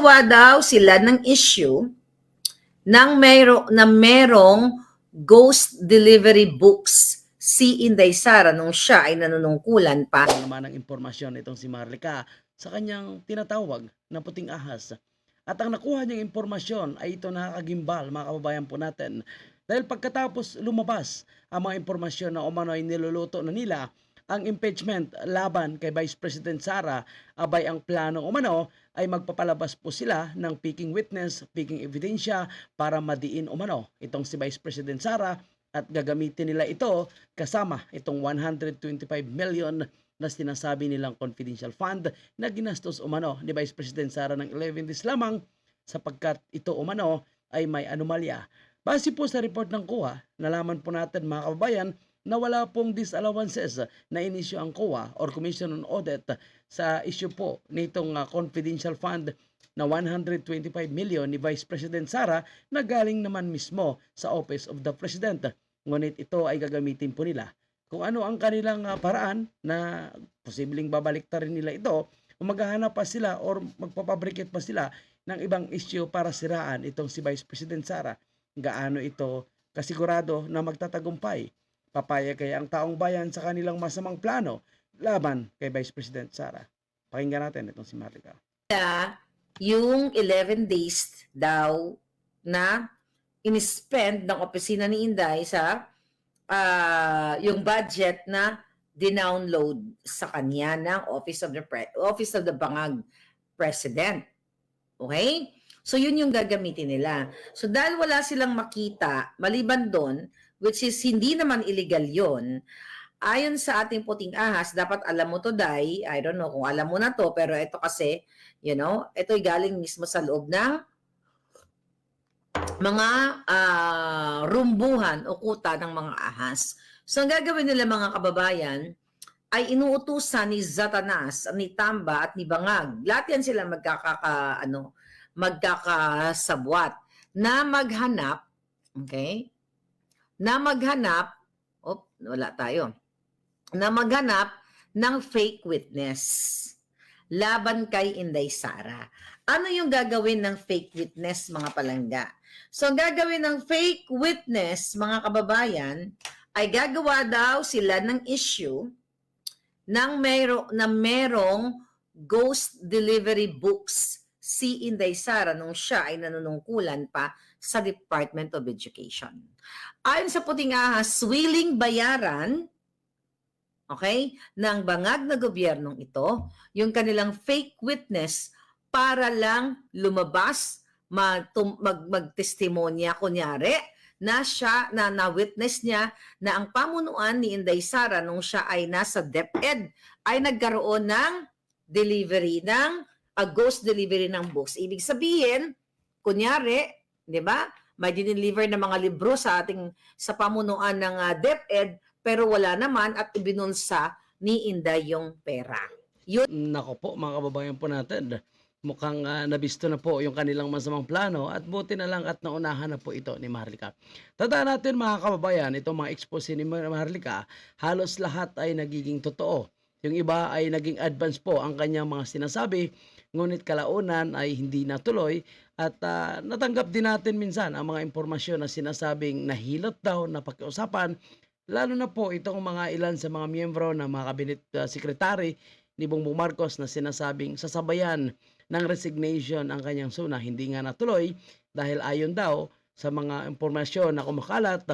gagawa daw sila ng issue ng mero, na merong ghost delivery books si Inday Sara nung siya ay nanunungkulan pa. Naman ang impormasyon itong si Marlica sa kanyang tinatawag na puting ahas. At ang nakuha niyang impormasyon ay ito nakakagimbal mga kababayan po natin. Dahil pagkatapos lumabas ang mga impormasyon na umano ay niluluto na nila ang impeachment laban kay Vice President Sara, abay ang plano umano ay magpapalabas po sila ng picking witness, picking ebidensya para madiin umano itong si Vice President Sara at gagamitin nila ito kasama itong 125 million na sinasabi nilang confidential fund na ginastos umano ni Vice President Sara ng 11 days lamang sapagkat ito umano ay may anomalya. Base po sa report ng COA, nalaman po natin mga kababayan na wala pong disallowances na inisyo ang COA or Commission on Audit sa issue po nitong uh, confidential fund na 125 million ni Vice President Sara na galing naman mismo sa Office of the President. Ngunit ito ay gagamitin po nila kung ano ang kanilang uh, paraan na posibleng babalik rin nila ito maghahanap pa sila or magpapabricate pa sila ng ibang issue para siraan itong si Vice President Sara. Gaano ito kasigurado na magtatagumpay Papaya kaya ang taong bayan sa kanilang masamang plano laban kay Vice President Sara. Pakinggan natin itong si Marlica. yung 11 days daw na inispend ng opisina ni Inday sa ah, yung budget na dinownload sa kanya ng Office of the Pre- Office of the Bangag President. Okay? So yun yung gagamitin nila. So dahil wala silang makita maliban doon which is hindi naman illegal yon ayon sa ating puting ahas, dapat alam mo to, Day. I don't know kung alam mo na to, pero ito kasi, you know, ito'y galing mismo sa loob ng mga ah, rumbuhan o kuta ng mga ahas. So, ang gagawin nila mga kababayan, ay inuutusan ni Zatanas, ni Tamba at ni Bangag. Lahat yan sila magkakaka, ano, magkakasabwat na maghanap, okay? Na maghanap, op, wala tayo, na maghanap ng fake witness laban kay Inday Sara. Ano yung gagawin ng fake witness, mga palangga? So, ang gagawin ng fake witness, mga kababayan, ay gagawa daw sila ng issue ng mero, na merong ghost delivery books si Inday Sara nung siya ay nanunungkulan pa sa Department of Education. Ayon sa puting ahas, willing bayaran okay, ng bangag na gobyernong ito, yung kanilang fake witness para lang lumabas, mag, mag, magtestimonya, kunyari, na siya, na na-witness niya na ang pamunuan ni Inday Sara nung siya ay nasa DepEd ay nagkaroon ng delivery ng a ghost delivery ng books. Ibig sabihin, kunyari, 'di ba? May dineliver na mga libro sa ating sa pamunuan ng uh, DepEd pero wala naman at ibinunsa ni Inday yung pera. Nako po mga kababayan po natin. Mukhang ah, nabisto na po yung kanilang masamang plano at buti na lang at naunahan na po ito ni Maharlika. Tandaan natin mga kababayan, itong mga expose ni Maharlika, halos lahat ay nagiging totoo. Yung iba ay naging advance po ang kanyang mga sinasabi, ngunit kalaunan ay hindi natuloy at ah, natanggap din natin minsan ang mga impormasyon na sinasabing nahilot daw na pakiusapan, lalo na po itong mga ilan sa mga miyembro na mga cabinet ah, secretary ni Bongbong Marcos na sinasabing sasabayan ng resignation ang kanyang suna. Hindi nga natuloy dahil ayon daw sa mga impormasyon na kumakalat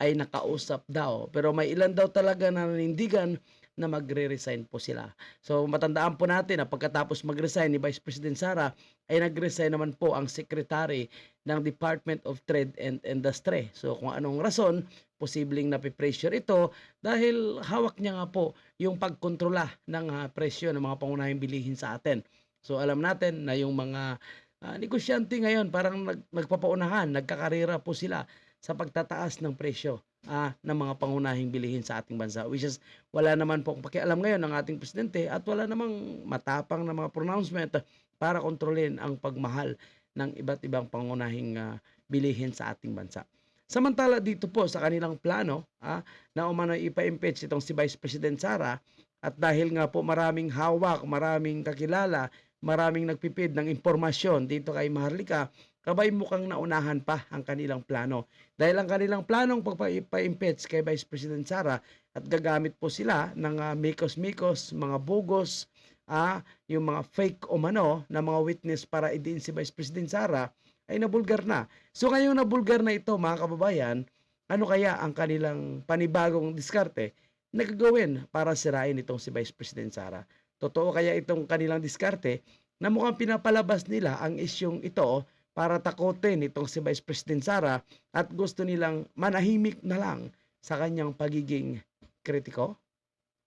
ay nakausap daw. Pero may ilan daw talaga na nanindigan na magre-resign po sila. So matandaan po natin na pagkatapos mag-resign ni Vice President Sara ay nag-resign naman po ang secretary ng Department of Trade and Industry. So kung anong rason, posibleng napipressure ito dahil hawak niya nga po yung pagkontrola ng ah, presyo ng mga pangunahing bilihin sa atin. So alam natin na yung mga ah, negosyante ngayon parang nag, nagpapaunahan, nagkakarera po sila sa pagtataas ng presyo ah, ng mga pangunahing bilihin sa ating bansa. Which is wala naman po pakialam ngayon ng ating presidente at wala namang matapang na mga pronouncement para kontrolin ang pagmahal ng iba't ibang pangunahing ah, bilihin sa ating bansa. Samantala dito po sa kanilang plano ah, na umano ipa-impeach itong si Vice President Sara at dahil nga po maraming hawak, maraming kakilala maraming nagpipid ng impormasyon dito kay Maharlika, kabay mukhang naunahan pa ang kanilang plano. Dahil ang kanilang planong pagpa-impeach kay Vice President Sara at gagamit po sila ng ah, mikos-mikos, mga bugos, ah, yung mga fake o mano na mga witness para idiin si Vice President Sara ay nabulgar na. So ngayong nabulgar na ito mga kababayan, ano kaya ang kanilang panibagong diskarte na gagawin para sirain itong si Vice President Sara? Totoo kaya itong kanilang diskarte na mukhang pinapalabas nila ang isyong ito para takotin itong si Vice President Sara at gusto nilang manahimik na lang sa kanyang pagiging kritiko?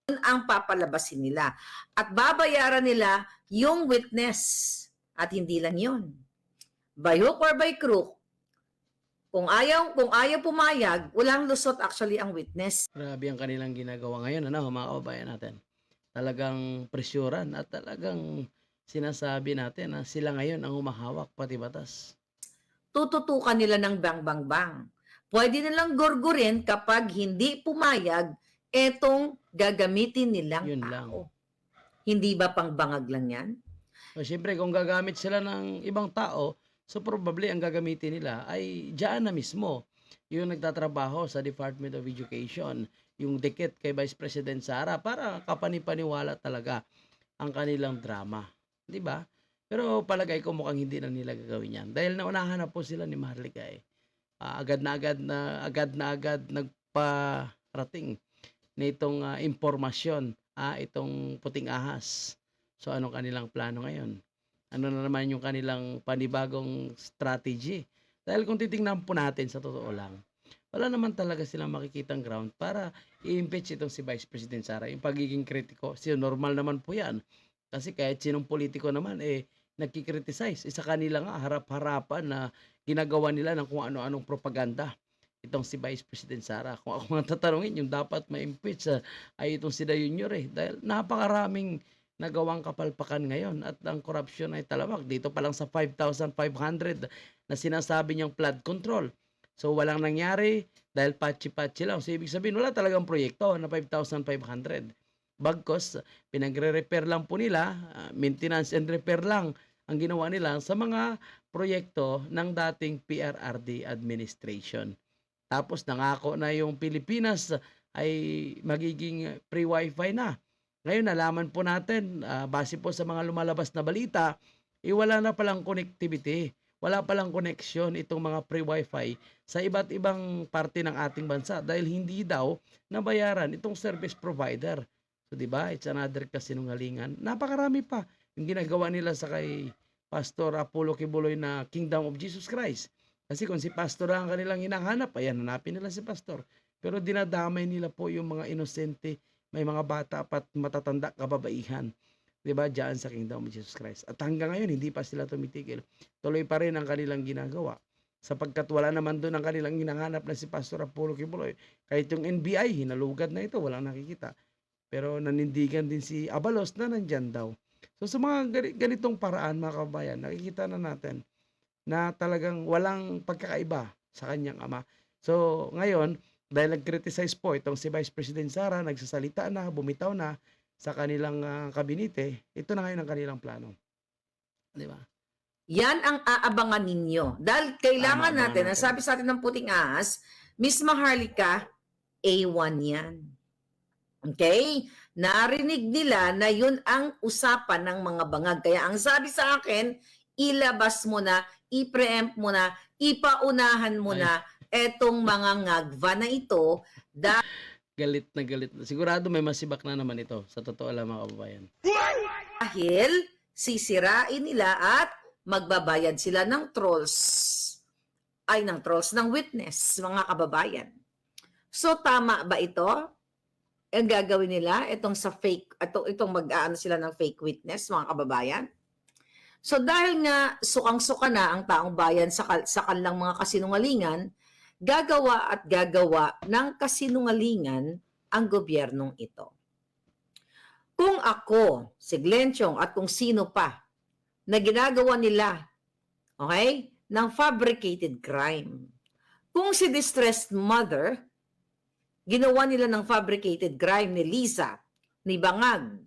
Ang papalabasin nila. At babayaran nila yung witness. At hindi lang yun. By hook or by crook, kung ayaw, kung ayaw pumayag, walang lusot actually ang witness. Grabe ang kanilang ginagawa ngayon, ano, mga kababayan natin. Talagang presyuran at talagang sinasabi natin na sila ngayon ang humahawak pati batas. Tututukan nila ng bang bang bang. Pwede nilang gorgorin kapag hindi pumayag etong gagamitin nilang Yun lang. tao. Hindi ba pang bangag lang yan? So, syempre, kung gagamit sila ng ibang tao, so probably ang gagamitin nila ay diyan na mismo yung nagtatrabaho sa Department of Education, yung dikit kay Vice President Sara para kapanipaniwala talaga ang kanilang drama. Di ba? Pero palagay ko mukhang hindi na nila gagawin yan. Dahil naunahan na po sila ni Maharlika eh. Ah, agad na agad na agad na agad nagparating nitong ah, impormasyon ah, itong puting ahas. So anong kanilang plano ngayon? Ano na naman yung kanilang panibagong strategy? Dahil kung titingnan po natin sa totoo lang, wala naman talaga silang makikitang ground para i-impeach itong si Vice President Sara. Yung pagiging kritiko, siya normal naman po yan. Kasi kahit sinong politiko naman, eh, nagkikriticize. Isa kanila nga, harap-harapan na ginagawa nila ng kung ano-anong propaganda itong si Vice President Sara. Kung ako nga tatanungin, yung dapat ma-impeach ah, ay itong si Junior eh. Dahil napakaraming nagawang kapalpakan ngayon at ang korupsyon ay talawag. Dito pa lang sa 5,500 na sinasabi niyang flood control. So walang nangyari dahil patsi-patsi lang. So ibig sabihin wala talagang proyekto na 5,500. Bagkos, pinagre-repair lang po nila, ah, maintenance and repair lang ang ginawa nila sa mga proyekto ng dating PRRD administration. Tapos nangako na yung Pilipinas ay magiging free wifi na. Ngayon nalaman po natin, ah, base po sa mga lumalabas na balita, eh, wala na palang connectivity. Wala palang connection itong mga free wifi sa iba't ibang parte ng ating bansa dahil hindi daw nabayaran itong service provider. So, di ba? It's another kasinungalingan. Napakarami pa yung ginagawa nila sa kay Pastor Apollo Kibuloy na Kingdom of Jesus Christ. Kasi kung si Pastor ang kanilang hinahanap, ayan, hanapin nila si Pastor. Pero dinadamay nila po yung mga inosente, may mga bata pat matatanda kababaihan. 'Di ba? Diyan sa Kingdom of Jesus Christ. At hanggang ngayon hindi pa sila tumitigil. Tuloy pa rin ang kanilang ginagawa. Sapagkat wala naman doon ang kanilang hinahanap na si Pastor Apollo Kibuloy. Kahit yung NBI, hinalugad na ito, walang nakikita. Pero nanindigan din si Abalos na nandyan daw. So sa mga gani- ganitong paraan mga kabayan, nakikita na natin na talagang walang pagkakaiba sa kanyang ama. So ngayon, dahil nag-criticize po itong si Vice President Sara, nagsasalita na, bumitaw na sa kanilang ah, kabinete, ito na ngayon ang kanilang plano. Di ba? Yan ang aabangan ninyo. Dahil kailangan Tama, natin, ang natin. sabi sa atin ng puting ahas, Miss Maharlika, A1 yan. Okay? Narinig nila na yun ang usapan ng mga bangag. Kaya ang sabi sa akin, ilabas mo na, i-preempt mo na, ipaunahan mo Ay. na etong mga ngagva na ito Galit na galit. Sigurado may masibak na naman ito. Sa totoo lang mga kababayan. dahil sisirain nila at magbabayad sila ng trolls. Ay, ng trolls, ng witness, mga kababayan. So, tama ba ito? Ang gagawin nila, itong sa fake, itong, itong mag-aano sila ng fake witness, mga kababayan? So, dahil nga sukang-suka na ang taong bayan sa, sa kanilang mga kasinungalingan, gagawa at gagawa ng kasinungalingan ang gobyernong ito. Kung ako, si Glenchong at kung sino pa na ginagawa nila, okay, ng fabricated crime. Kung si distressed mother, ginawa nila ng fabricated crime ni Lisa, ni Bangag,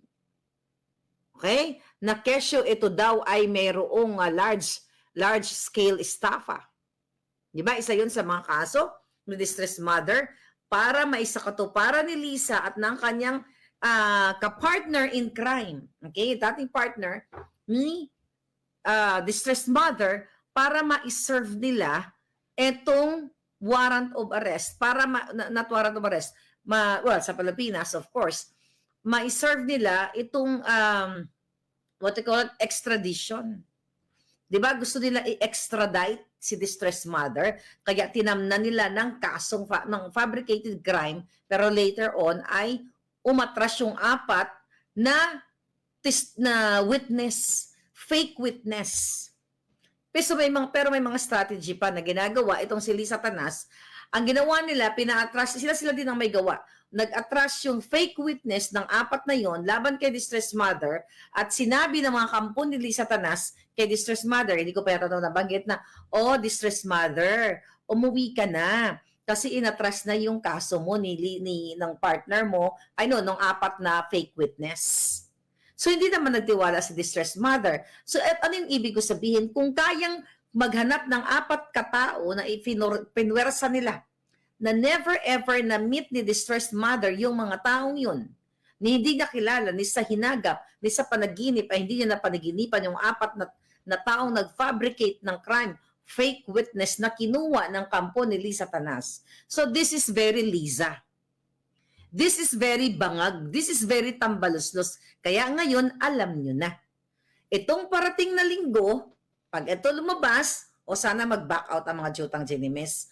okay, na kesyo ito daw ay mayroong ah, large large scale estafa. Di ba? Isa yun sa mga kaso ng distressed mother para maisakatuparan ni Lisa at ng kanyang ah, kapartner in crime. Okay? Dating partner ni ah, distressed mother para ma-serve nila etong warrant of arrest para ma, not warrant of arrest ma, well sa Pilipinas of course ma-serve nila itong um, what they call it, extradition. 'Di ba? Gusto nila i-extradite si distressed mother kaya tinamnan nila ng kasong fa- ng fabricated crime pero later on ay umatras yung apat na tis, na witness, fake witness. Pero may mga pero may mga strategy pa na ginagawa itong si Lisa Tanas. Ang ginawa nila, pina-atras, sila sila din ang may gawa. Nag-atras yung fake witness ng apat na yon laban kay distressed mother at sinabi ng mga kampon ni Lisa Tanas kay distressed mother, hindi ko pa yata nabanggit na, oh, distressed mother, umuwi ka na kasi inatras na yung kaso mo ni, ni ng partner mo, ay no, nung apat na fake witness. So hindi naman nagtiwala si distressed mother. So at ano yung ibig ko sabihin? Kung kayang maghanap ng apat katao na pinwersa nila na never ever na meet ni distressed mother yung mga taong yun, ni hindi niya kilala, ni sa hinagap, ni sa panaginip, ay hindi niya napanaginipan yung apat na, na taong nag-fabricate ng crime, fake witness na kinuha ng kampo ni Lisa Tanas. So this is very Lisa. This is very bangag. This is very tambaluslos. Kaya ngayon, alam nyo na. Itong parating na linggo, pag ito lumabas, o sana mag-back out ang mga jutang Genimes.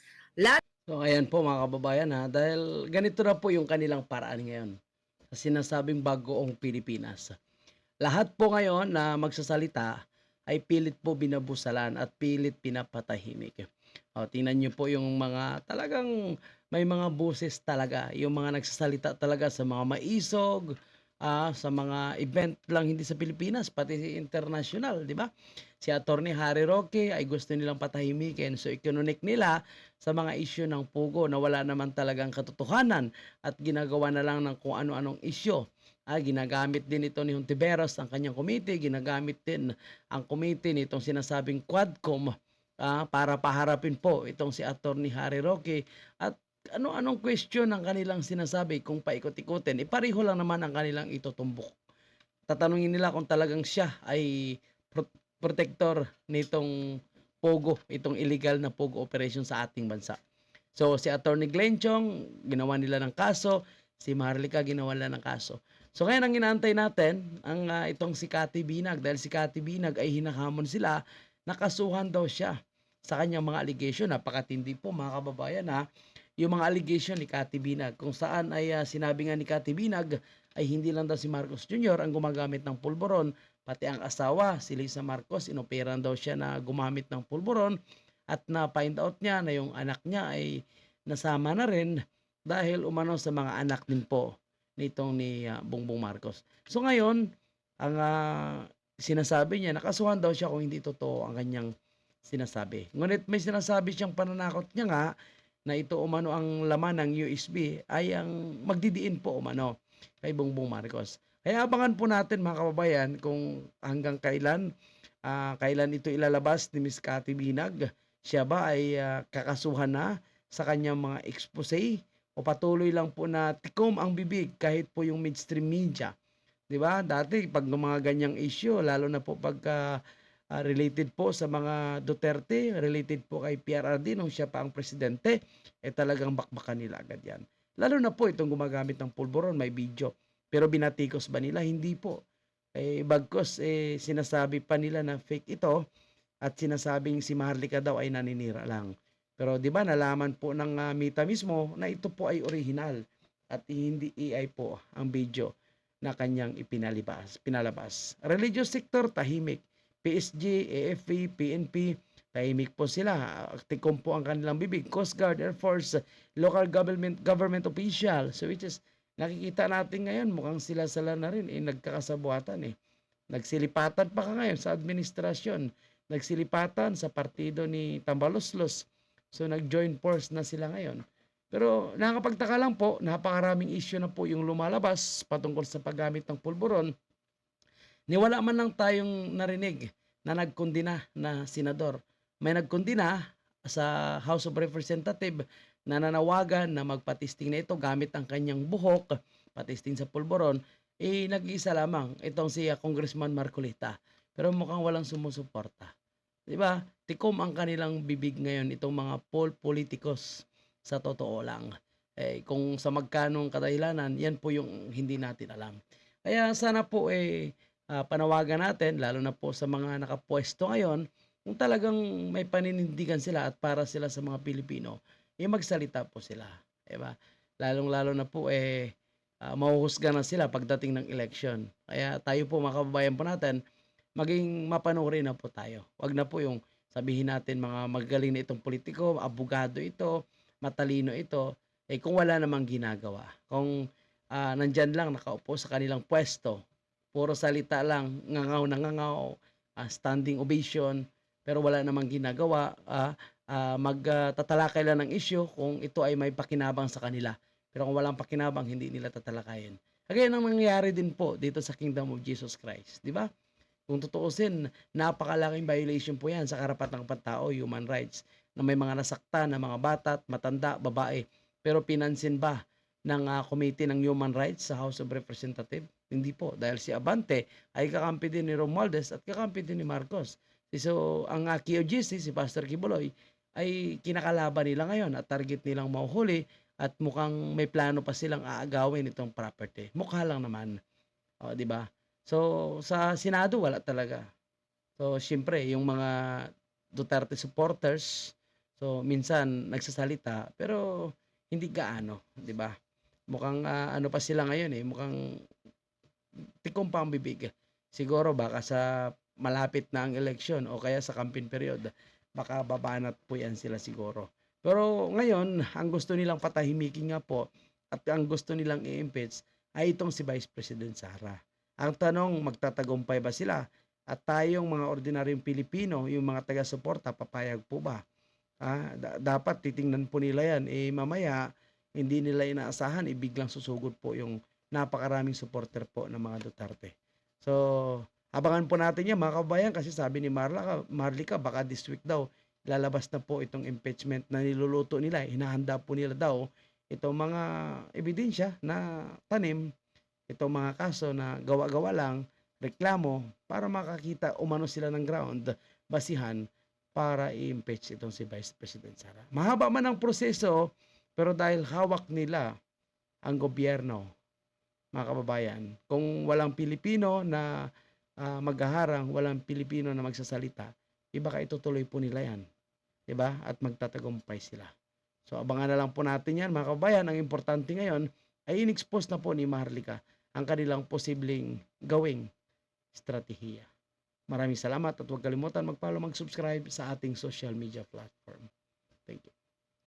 So ayan po mga kababayan ha, dahil ganito na po yung kanilang paraan ngayon sa sinasabing bagoong Pilipinas. Lahat po ngayon na magsasalita ay pilit po binabusalan at pilit pinapatahimik. O, tingnan nyo po yung mga talagang may mga boses talaga, yung mga nagsasalita talaga sa mga maisog, ah, sa mga event lang hindi sa Pilipinas, pati international, di ba? Si Attorney Harry Roque ay gusto nilang patahimikin. So, ikinunik nila sa mga isyu ng Pugo na wala naman talagang katotohanan at ginagawa na lang ng kung ano-anong isyu. Ah, ginagamit din ito ni Hontiveros ang kanyang committee, ginagamit din ang committee nitong sinasabing Quadcom ah, para paharapin po itong si Attorney Harry Roque at ano-anong question ang kanilang sinasabi kung paikot-ikutin, ipareho lang naman ang kanilang itutumbok. Tatanungin nila kung talagang siya ay pro- protector nitong Pogo, itong illegal na Pogo operation sa ating bansa. So si Attorney Glenn Chong, ginawa nila ng kaso, si Maharlika ginawa nila ng kaso. So ngayon ang inaantay natin ang ah, itong si Cathy Binag dahil si Cathy Binag ay hinahamon sila nakasuhan daw siya sa kanyang mga allegation. Napakatindi po mga kababayan ha. Yung mga allegation ni Cathy Binag kung saan ay ah, sinabi nga ni Cathy Binag ay hindi lang daw si Marcos Jr. ang gumagamit ng pulboron pati ang asawa si Lisa Marcos inoperan daw siya na gumamit ng pulboron at na find out niya na yung anak niya ay nasama na rin dahil umano sa mga anak din po nitong ni ah, Bongbong Marcos. So ngayon, ang ah, sinasabi niya, nakasuhan daw siya kung hindi totoo ang kanyang sinasabi. Ngunit may sinasabi siyang pananakot niya nga na ito umano ang laman ng USB ay ang magdidiin po umano kay Bongbong Marcos. Kaya abangan po natin mga kababayan kung hanggang kailan ah, kailan ito ilalabas ni Miss Cathy Binag. Siya ba ay ah, kakasuhan na sa kanyang mga expose o patuloy lang po na tikom ang bibig kahit po yung midstream media. 'Di ba? Dati pag ng mga ganyang issue lalo na po pagka ah, related po sa mga Duterte, related po kay PRRD nung siya pa ang presidente, eh talagang bakbakan nila agad 'yan. Lalo na po itong gumagamit ng pulburon, may video. Pero binatikos ba nila? Hindi po. Eh, bagkos, eh, sinasabi pa nila na fake ito at sinasabing si Maharlika daw ay naninira lang. Pero di ba nalaman po ng ah, Mita mismo na ito po ay original at hindi AI po ang video na kanyang ipinalabas. Pinalabas. Religious sector, tahimik. PSG, AFP, PNP, tahimik po sila. Tikom po ang kanilang bibig. Coast Guard, Air Force, local government government official. So which is nakikita natin ngayon mukhang sila sala na rin eh nagkakasabuatan eh. Nagsilipatan pa ka ngayon sa administrasyon. Nagsilipatan sa partido ni Tambaloslos. So nag-join force na sila ngayon. Pero nakakapagtaka lang po, napakaraming issue na po yung lumalabas patungkol sa paggamit ng pulburon Ni wala man lang tayong narinig na nagkondina na senador. May nagkondina sa House of Representative na nanawagan na magpatisting na ito gamit ang kanyang buhok, patisting sa pulboron, eh nag-iisa lamang itong si Congressman Marcolita. Pero mukhang walang sumusuporta. 'Di ba? Tikom ang kanilang bibig ngayon itong mga pol politikos sa totoo lang. Eh kung sa magkanong kadahilanan, yan po yung hindi natin alam. Kaya sana po eh ah, panawagan natin lalo na po sa mga nakapwesto ngayon kung talagang may paninindigan sila at para sila sa mga Pilipino, eh magsalita po sila, 'di ba? Lalong-lalo na po eh ah, mahuhusga na sila pagdating ng election. Kaya tayo po mga kababayan po natin, maging mapanuri na po tayo. Wag na po yung sabihin natin mga magaling na itong politiko, abogado ito, matalino ito, eh kung wala namang ginagawa. Kung ah, nandyan lang nakaupo sa kanilang pwesto, puro salita lang, ngangaw na ngangaw, ah, standing ovation, pero wala namang ginagawa, ah, ah, magtatalakay lang ng issue kung ito ay may pakinabang sa kanila. Pero kung walang pakinabang, hindi nila tatalakayin. Kagaya ng nangyayari din po dito sa Kingdom of Jesus Christ, di ba? Kung tutuusin, napakalaking violation po yan sa karapatang pantao, human rights, na may mga nasaktan na mga bata, at matanda, babae. Pero pinansin ba ng ah, Committee ng Human Rights sa House of Representatives? Hindi po, dahil si Abante ay kakampi din ni Romualdez at kakampi din ni Marcos. So, ang uh, KOGC, si Pastor Kibuloy, ay kinakalaban nila ngayon at target nilang mahuhuli at mukhang may plano pa silang aagawin itong property. Mukha lang naman. O, di ba? So, sa Senado, wala talaga. So, syempre, yung mga Duterte supporters, so, minsan nagsasalita, pero hindi gaano, di ba? Mukhang ah, ano pa sila ngayon eh, mukhang tikom pa ang bibig. Siguro baka sa malapit na ang eleksyon o kaya sa campaign period, baka babanat po yan sila siguro. Pero ngayon, ang gusto nilang patahimikin nga po at ang gusto nilang i-impeach ay itong si Vice President Sara. Ang tanong, magtatagumpay ba sila? At tayong mga ordinaryong Pilipino, yung mga taga-suporta, papayag po ba? Ah, da- dapat titingnan po nila yan. Eh mamaya, hindi nila inaasahan, eh biglang susugod po yung napakaraming supporter po ng mga Duterte. So, abangan po natin yan mga kabayan kasi sabi ni Marla, Marlica, baka this week daw, lalabas na po itong impeachment na niluluto nila. Hinahanda po nila daw itong mga ebidensya na tanim, itong mga kaso na gawa-gawa lang, reklamo, para makakita umano sila ng ground, basihan, para i-impeach itong si Vice President Sara. Mahaba man ang proseso, pero dahil hawak nila ang gobyerno, mga kababayan, kung walang Pilipino na ah, maghaharang, walang Pilipino na magsasalita, iba ka itutuloy po nila yan. 'Di ba? At magtatagumpay sila. So abangan na lang po natin yan mga kababayan. Ang importante ngayon ay in-expose na po ni Maharlika ang kanilang posibleng gawing estratehiya. Maraming salamat at huwag kalimutan mag-follow, mag-subscribe sa ating social media platform. Thank you.